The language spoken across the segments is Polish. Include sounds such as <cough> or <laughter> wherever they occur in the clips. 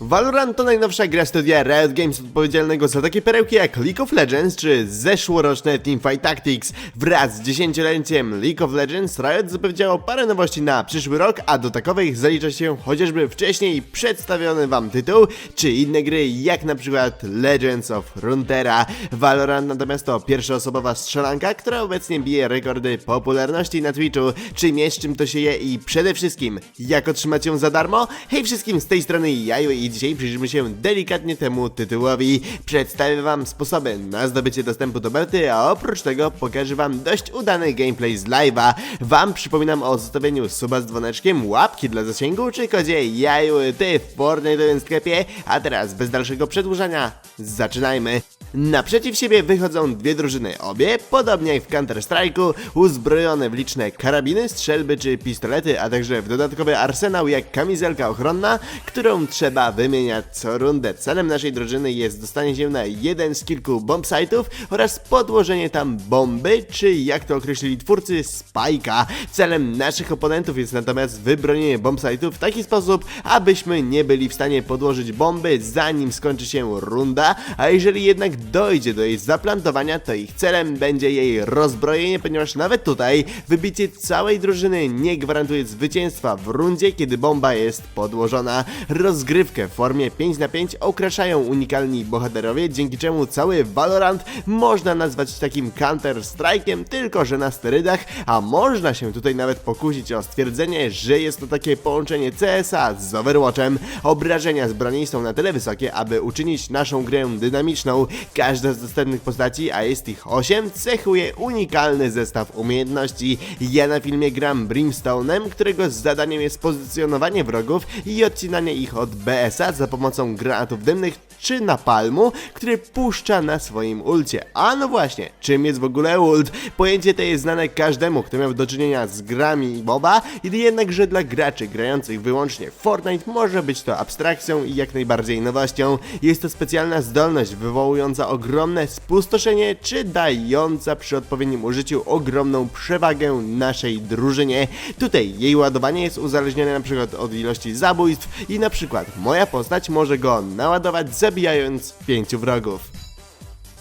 Valorant to najnowsza gra studia Riot Games odpowiedzialnego za takie perełki jak League of Legends czy zeszłoroczne Teamfight Tactics. Wraz z dziesięcioleciem League of Legends Riot zapowiedziało parę nowości na przyszły rok, a do takowych zalicza się chociażby wcześniej przedstawiony wam tytuł, czy inne gry jak na przykład Legends of Runeterra. Valorant natomiast to pierwszoosobowa strzelanka, która obecnie bije rekordy popularności na Twitchu. Czy wiesz czym to się je i przede wszystkim jak otrzymać ją za darmo? Hej wszystkim z tej strony Jaju i dzisiaj przyjrzymy się delikatnie temu tytułowi. Przedstawię wam sposoby na zdobycie dostępu do bety, a oprócz tego pokażę wam dość udany gameplay z live'a. Wam przypominam o zostawieniu suba z dzwoneczkiem, łapki dla zasięgu czy kodzie Jaju ty w Fortnite'owym sklepie. A teraz bez dalszego przedłużania zaczynajmy. Naprzeciw siebie wychodzą dwie drużyny, obie, podobnie jak w Counter-Strike'u, uzbrojone w liczne karabiny, strzelby czy pistolety, a także w dodatkowy arsenał jak kamizelka ochronna, którą trzeba wymieniać co rundę. Celem naszej drużyny jest dostanie się na jeden z kilku bombsite'ów oraz podłożenie tam bomby, czy jak to określili twórcy, spajka. Celem naszych oponentów jest natomiast wybronienie bombsite'ów w taki sposób, abyśmy nie byli w stanie podłożyć bomby zanim skończy się runda, a jeżeli jednak dojdzie do jej zaplantowania, to ich celem będzie jej rozbrojenie, ponieważ nawet tutaj wybicie całej drużyny nie gwarantuje zwycięstwa w rundzie, kiedy bomba jest podłożona. Rozgrywkę w formie 5 na 5 okraszają unikalni bohaterowie, dzięki czemu cały Valorant można nazwać takim Counter-Strike'iem, tylko że na sterydach, a można się tutaj nawet pokusić o stwierdzenie, że jest to takie połączenie CS-a z Overwatchem. Obrażenia z broni są na tyle wysokie, aby uczynić naszą grę dynamiczną. Każda z dostępnych postaci, a jest ich 8, cechuje unikalny zestaw umiejętności. Ja na filmie gram Brimstone'em, którego zadaniem jest pozycjonowanie wrogów i odcinanie ich od BS-a za pomocą granatów dymnych czy napalmu, który puszcza na swoim ulcie. A no właśnie, czym jest w ogóle ult? Pojęcie to jest znane każdemu, kto miał do czynienia z grami MOBA, jednakże dla graczy grających wyłącznie Fortnite może być to abstrakcją i jak najbardziej nowością. Jest to specjalna zdolność wywołująca ogromne spustoszenie, czy dająca przy odpowiednim użyciu ogromną przewagę naszej drużynie. Tutaj jej ładowanie jest uzależnione przykład od ilości zabójstw i przykład moja postać może go naładować zabijając pięciu wrogów.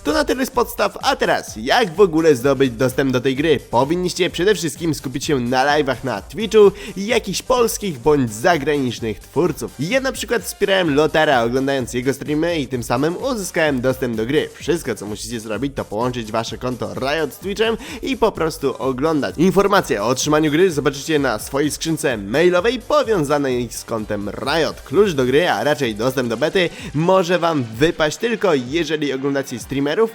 To na tyle z podstaw, a teraz jak w ogóle zdobyć dostęp do tej gry? Powinniście przede wszystkim skupić się na live'ach na Twitchu jakichś polskich bądź zagranicznych twórców. Ja na przykład wspierałem Lotara oglądając jego streamy i tym samym uzyskałem dostęp do gry. Wszystko co musicie zrobić to połączyć wasze konto Riot z Twitchem i po prostu oglądać. Informacje o otrzymaniu gry zobaczycie na swojej skrzynce mailowej powiązanej z kontem Riot. Klucz do gry, a raczej dostęp do bety może wam wypaść tylko jeżeli oglądacie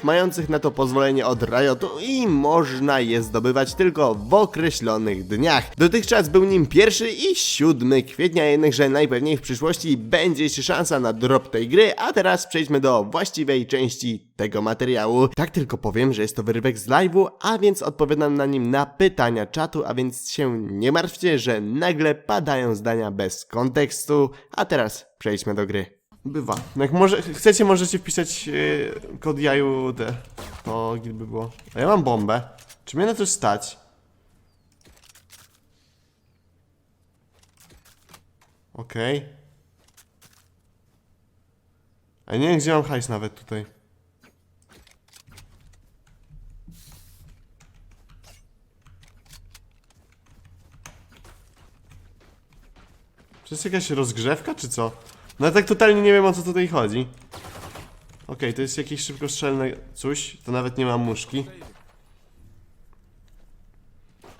mających na to pozwolenie od Riotu i można je zdobywać tylko w określonych dniach. Dotychczas był nim 1 i 7 kwietnia, jednakże najpewniej w przyszłości będzie jeszcze szansa na drop tej gry, a teraz przejdźmy do właściwej części tego materiału. Tak tylko powiem, że jest to wyrywek z live'u, a więc odpowiadam na nim na pytania czatu, a więc się nie martwcie, że nagle padają zdania bez kontekstu, a teraz przejdźmy do gry. Bywa. No Jak może, chcecie, możecie wpisać yy, kod jaju te. O, gdyby było. A ja mam bombę. Czy mnie na coś stać? Okej. A nie wiem, gdzie mam hajs nawet tutaj. Czy jest jakaś rozgrzewka, czy co? No ja tak totalnie nie wiem o co tutaj chodzi. Okej, to jest jakieś szybkostrzelne coś, to nawet nie ma muszki.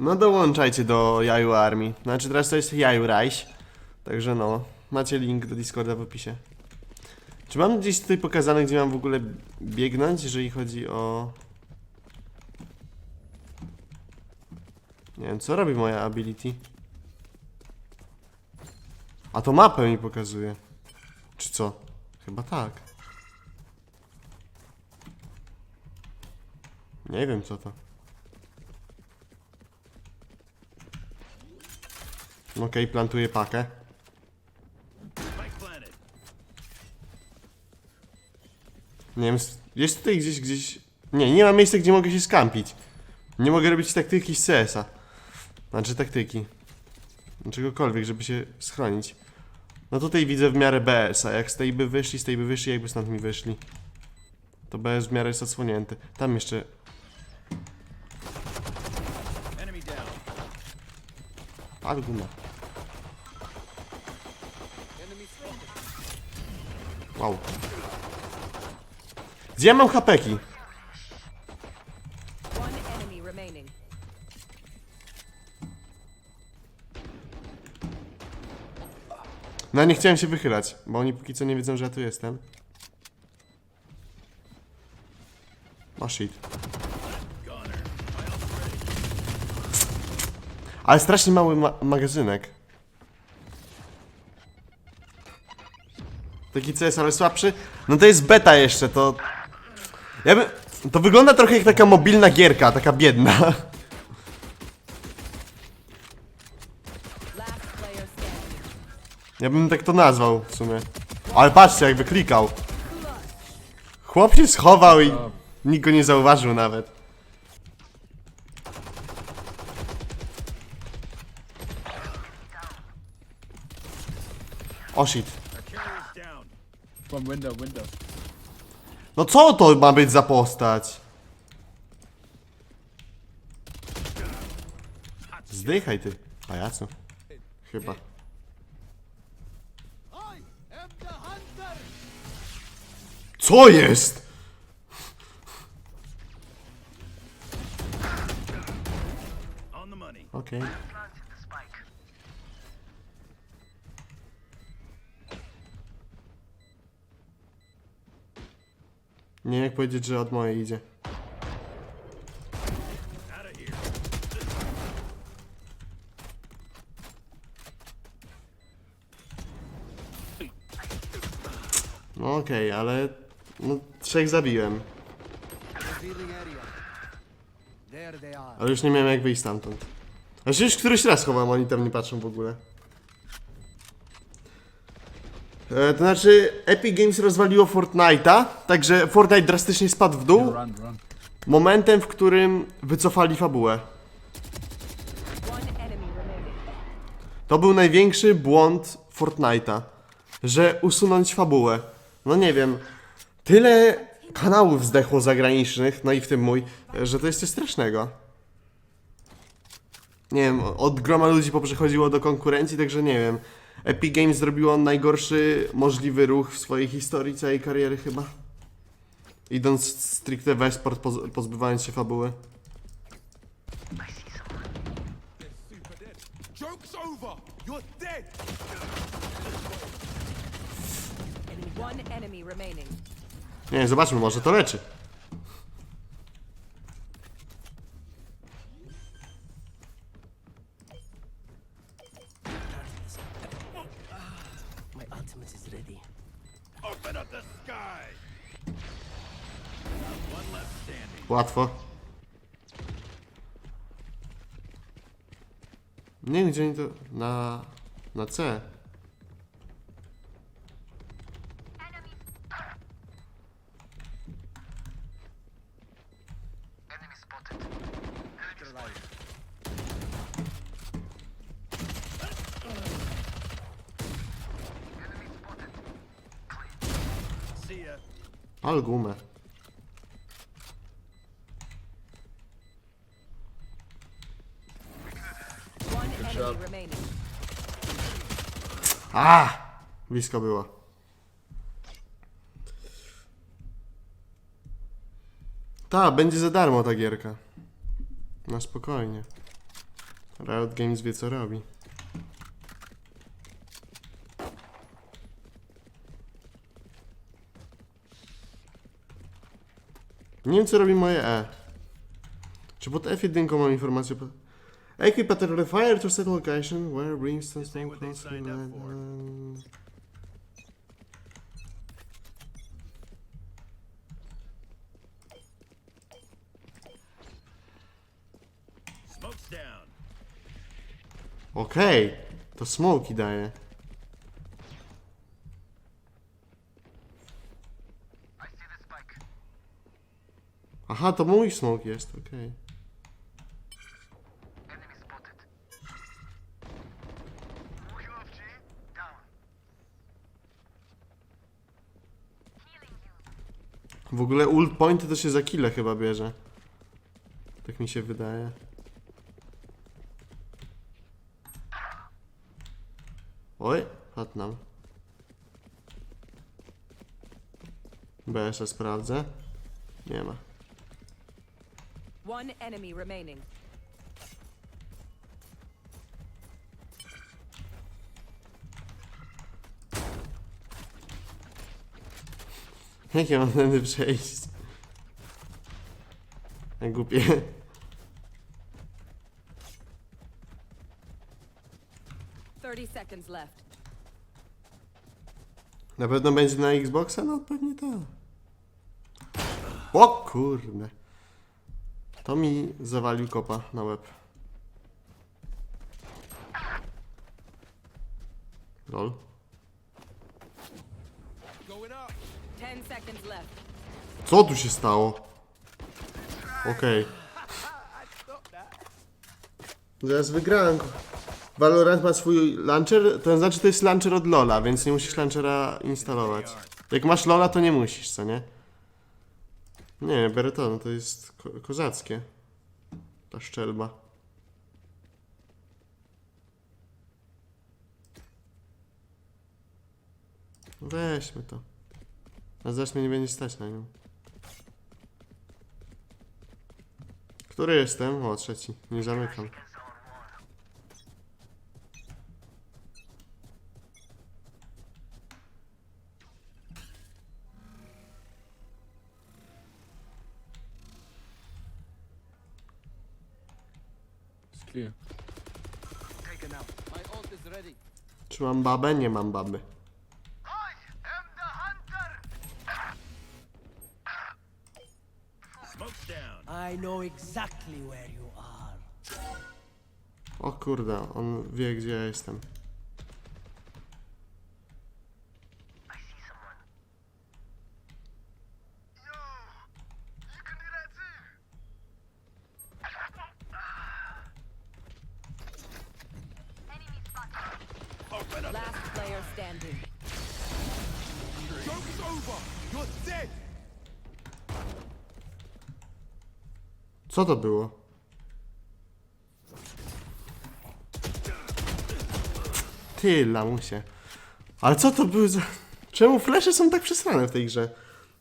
No dołączajcie do Jaju Armii. Znaczy teraz to jest Jaju Rajś. Także no, macie link do Discorda w opisie. Czy mam gdzieś tutaj pokazane, gdzie mam w ogóle biegnąć, jeżeli chodzi o... Nie wiem, co robi moja ability? A to mapę mi pokazuje. Czy co? Chyba tak. Nie wiem co to. Okej, plantuję pakę. Nie wiem, jest tutaj gdzieś, gdzieś... Nie, nie ma miejsca, gdzie mogę się skampić. Nie mogę robić taktyki z CS-a. Znaczy taktyki. Czegokolwiek, żeby się schronić. No tutaj widzę w miarę BS, a jak z tej by wyszli, z tej by wyszli, jakby stąd mi wyszli. To BS w miarę jest odsłonięty. Tam jeszcze... Ale guma. Wow. Gdzie ja mam hapeki? No nie chciałem się wychylać, bo oni póki co nie wiedzą, że ja tu jestem. O shit. Ale strasznie mały ma magazynek. Taki CS, ale słabszy. No to jest beta jeszcze, to... Ja. To wygląda trochę jak taka mobilna gierka, taka biedna. <laughs> Last player standing. Ja bym tak to nazwał w sumie. Ale patrzcie, jakby klikał. Chłop się schował i nikt go nie zauważył nawet. O shit. No co to ma być za postać? Zdychaj ty, pajacu. Chyba. Co jest? Okej. Nie wiem jak powiedzieć, że od mojej idzie. Okej, ale... Trzech zabiłem. Ale już nie miałem jak wyjść stamtąd. Znaczy już któryś raz chowam, oni tam nie patrzą w ogóle. E, to znaczy, Epic Games rozwaliło Fortnite'a, także Fortnite drastycznie spadł w dół, momentem, w którym wycofali fabułę. To był największy błąd Fortnite'a, że usunąć fabułę. No nie wiem, tyle kanałów zdechło zagranicznych, no i w tym mój, że to jest coś strasznego. Nie wiem, od groma ludzi poprzechodziło do konkurencji, także nie wiem. Epic Games zrobiło najgorszy możliwy ruch w swojej historii, całej kariery chyba. Idąc stricte w esport, poz- pozbywając się fabuły. One enemy remaining. Nie, zobaczmy, może to leczy. Łatwo. Nie gdzie oni to... Na... Na C. Ale gumę. One enemy remaining. A! Blisko było. Ta, będzie za darmo ta gierka. Na spokojnie. Riot Games wie co robi. Nie wiem co robi moje E. Czy pod F1 mam informację. Equip at the fire to settle location where Brimstone. Smoke's down. Okej, to smoki daje. Aha, to mój smok jest, okej. Okay. W ogóle ult pointy to się za kile chyba bierze. Tak mi się wydaje. Oj, padł nam. BS sprawdzę. Nie ma. One enemy remaining. Jak ja mam tędy przejść? Jak głupie. Thirty seconds left. Na pewno będzie na Xboxa? No pewnie tak. O kurde. To mi zawalił kopa na łeb. Lol. Co tu się stało? Okej. Zaraz wygrałem. Valorant ma swój launcher, to znaczy to jest launcher od Lola, więc nie musisz launchera instalować. Jak masz Lola, to nie musisz, co nie? Nie, Bereton, to jest ko kozackie. Ta szczelba. Weźmy to. A zaraz mnie nie będzie stać na nią. Który jestem? O, trzeci. Nie zamykam. Ready. Czy mam babę? Nie mam baby. I know exactly where you are. O kurde, on wie gdzie ja jestem. Co to było? Ty, lamusie. Ale co to był za... Czemu flesze są tak przesrane w tej grze?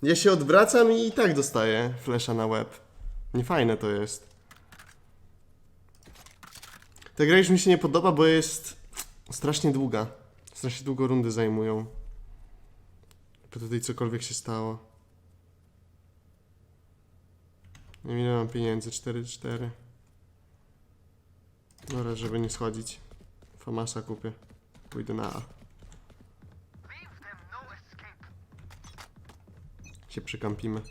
Ja się odwracam i i tak dostaję flesza na łeb. Niefajne to jest. Ta gra już mi się nie podoba, bo jest strasznie długa. Strasznie długo rundy zajmują. By tutaj cokolwiek się stało. Nie mam pieniędzy, 4-4. Dobra, żeby nie schodzić. Famasa kupię. Pójdę na A. Się przykampimy.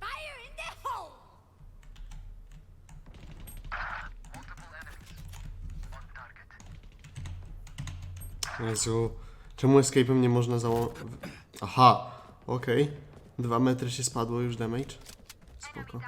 Fire in the hole! Jezu. Czemu escape'em nie można założyć? Aha, okej. Dwa metry się spadło już damage. Spoko.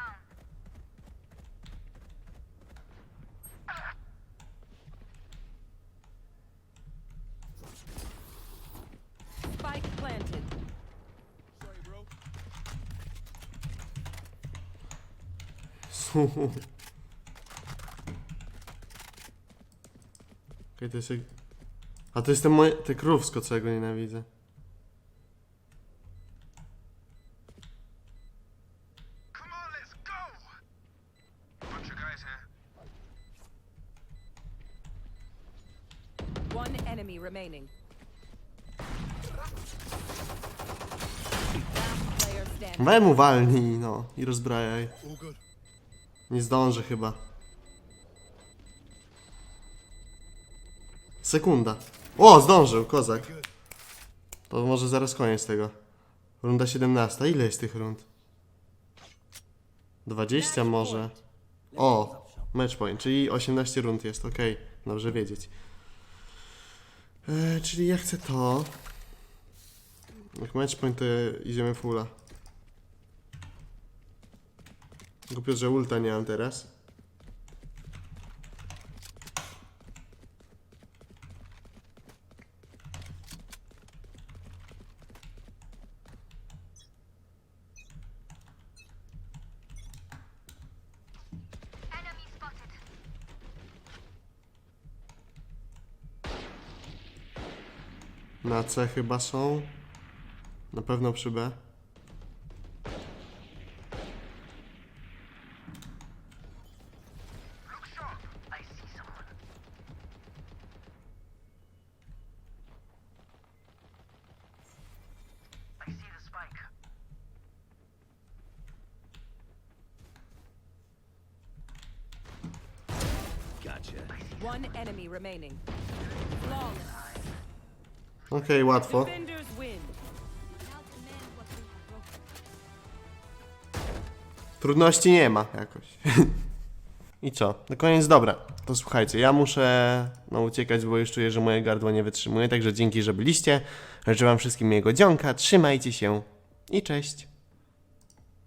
<laughs> Okej, to jest. A to jest ten moje... te krówsko, co ja go nienawidzę. One enemy remaining. Last player standing. Weź mu walnij, no. I rozbrajaj. Nie zdążę chyba. Sekunda. O, zdążył, kozak. To może zaraz koniec tego. Runda 17. Ile jest tych rund? 20 może. O, match point, czyli 18 rund jest, okej. Dobrze wiedzieć. E, czyli ja chcę to. Jak match point, to idziemy fulla. Głupio, że ulta nie mam teraz. Na C chyba są. Na pewno przy B. One enemy remaining. Flawless. Okej, łatwo. Defenders win. Trudności nie ma jakoś. <laughs> I co? Na koniec dobra. To słuchajcie, ja muszę no, uciekać, bo już czuję, że moje gardło nie wytrzymuje. Także dzięki, że byliście. Życzę wam wszystkim miłego dzionka. Trzymajcie się i cześć.